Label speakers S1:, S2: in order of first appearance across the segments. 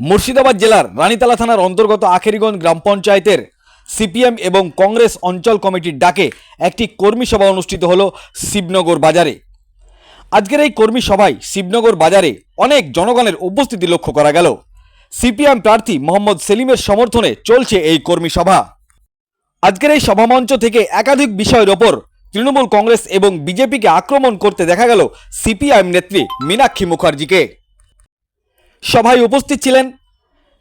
S1: মুর্শিদাবাদ জেলার রানীতলা থানার অন্তর্গত আখেরিগঞ্জ গ্রাম পঞ্চায়েতের সিপিএম এবং কংগ্রেস অঞ্চল কমিটির ডাকে একটি কর্মী সভা অনুষ্ঠিত হলো শিবনগর বাজারে। আজকের এই কর্মী সভায় শিবনগর বাজারে অনেক জনগণের উপস্থিতি লক্ষ্য করা গেল। সিপিএম প্রার্থী মোহাম্মদ সেলিমের সমর্থনে চলছে এই কর্মী সভা। আজকের এই সভামঞ্চ থেকে একাধিক বিষয়ের ওপর তৃণমূল কংগ্রেস এবং বিজেপিকে আক্রমণ করতে দেখা গেল সিপিআইএম নেত্রী মীনাক্ষী মুখার্জিকে। সভায় উপস্থিত ছিলেন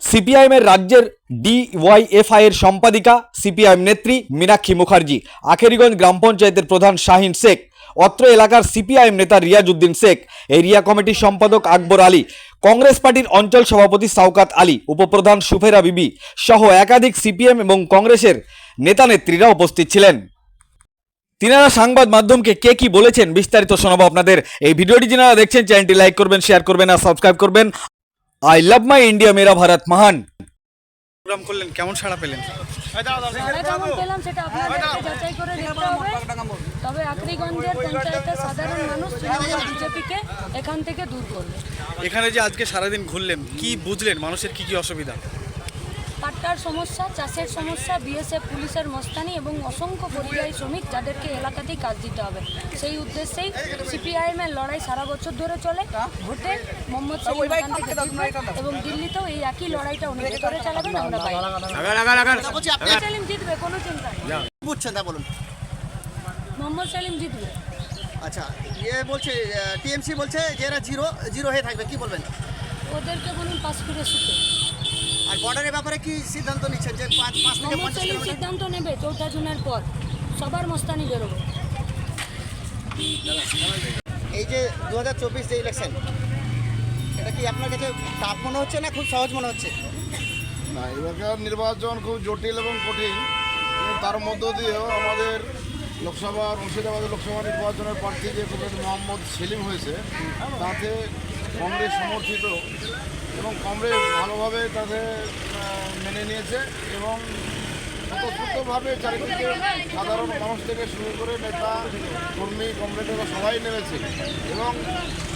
S1: সিপিআইএমের রাজ্যের ডিওয়াইএফআই এর সম্পাদিকা, সিপিআইএম নেত্রী মীনাক্ষী মুখার্জি, আখেরিগঞ্জ গ্রাম পঞ্চায়েতের প্রধান শাহিন শেখ, অত্র এলাকার সিপিআইএম নেতা রিয়াজউদ্দিন শেখ, এরিয়া কমিটির সম্পাদক আকবর আলী, কংগ্রেস পার্টির অঞ্চল সভাপতি সাউকাত আলী, উপপ্রধান সুফেরা বিবি সহ একাধিক সিপিএম এবং কংগ্রেসের নেতা নেত্রীরা উপস্থিত ছিলেন। তিনারা সংবাদ মাধ্যমকে কে কি বলেছেন বিস্তারিত শোনাবো আপনাদের। এই ভিডিওটি যিনারা দেখছেন, চ্যানেলটি লাইক করবেন, শেয়ার করবেন আর সাবস্ক্রাইব করবেন। আই লাভ মাই ইন্ডিয়া মেরা ভারত মহান প্রোগ্রাম করলেন কেমন সাড়া পেলেন?
S2: কেমন পেলাম সেটা আপনাদেরকে যাচাই করে দেখতে হবে। তবে আখরিগঞ্জের পঞ্চায়েতের সাধারণ মানুষ তৃণমূল বিজেপিকে এখান থেকে দূর করবে।
S1: এখানে যে আজকে সারাদিন ঘুরলেন কি বুঝলেন? মানুষের কি কি অসুবিধা?
S2: পাট্টার সমস্যা চাষের সমস্যা বিএসএফ পুলিশের মস্তানি এবং অসংখ্য পরিযায়ী শ্রমিক যাদেরকে এলাকাতেই কাজ দিতে হবে। সেই উদ্দেশ্যেই সিপিআইএম এর লড়াই সারা বছর ধরে চলে। ভোটে মোহাম্মদ এবং দিল্লিতেও এই একই লড়াইটা উনি ভেতরে চালাবেন আমরা সেলিম জিতবে কোনো চিন্তা নেই।
S3: বুঝছেন তা বলুন।
S2: মোহাম্মদ সেলিম জিতবে।
S3: আচ্ছা ইয়ে বলছে টিএমসি বলছে যে এরা জিরো জিরো হয়ে থাকবে কি বলবেন?
S2: ওদেরকে বলুন পাস ফিরে শুতে।
S3: বর্ডারের ব্যাপারে কি সিদ্ধান্ত নিচ্ছেন যে পাঁচ পাঁচ থেকে পঞ্চাশ কিলোমিটার?
S2: সিদ্ধান্ত নেবে চৌঠা জুনের পর। সবার মস্তানি বেরোবে।
S3: এই যে দু হাজার চব্বিশ যে ইলেকশন এটা কি আপনার কাছে টাফ মনে হচ্ছে না খুব সহজ মনে হচ্ছে?
S4: না এবারকার নির্বাচন খুব জটিল এবং কঠিন। তার মধ্য দিয়েও আমাদের লোকসভা মুর্শিদাবাদের লোকসভা নির্বাচনের প্রার্থী যে মোহাম্মদ সেলিম হয়েছে তাতে কংগ্রেস সমর্থিত এবং কংগ্রেস ভালোভাবে তাদের মেনে নিয়েছে এবং স্বতঃস্ফূর্তভাবে চারিদিকে সাধারণ মানুষ থেকে শুরু করে নেতা কর্মী কমরেডরা সবাই নেমেছে। এবং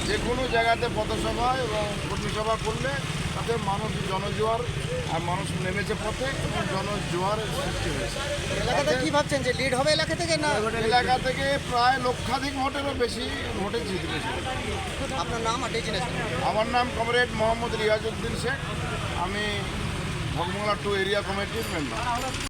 S4: যে কোনো জায়গাতে পথসভা এবং কর্মী সভা করলে তাতে মানুষ জনজোয়ার আর মানুষ নেমেছে পথে এবং জনজোয়ারের সৃষ্টি হয়েছে।
S3: এলাকাতে কি ভাবছেন যে লিড হবে এলাকা থেকে না
S4: এলাকা থেকে প্রায় লক্ষাধিক ভোটেরও বেশি ভোটে জিতবে
S3: আপনার নাম আর
S4: আমার নাম কমরেড মোহাম্মদ রিয়াজউদ্দিন শেখ। আমি ভগমোলা টু এরিয়া কমিটির মেম্বার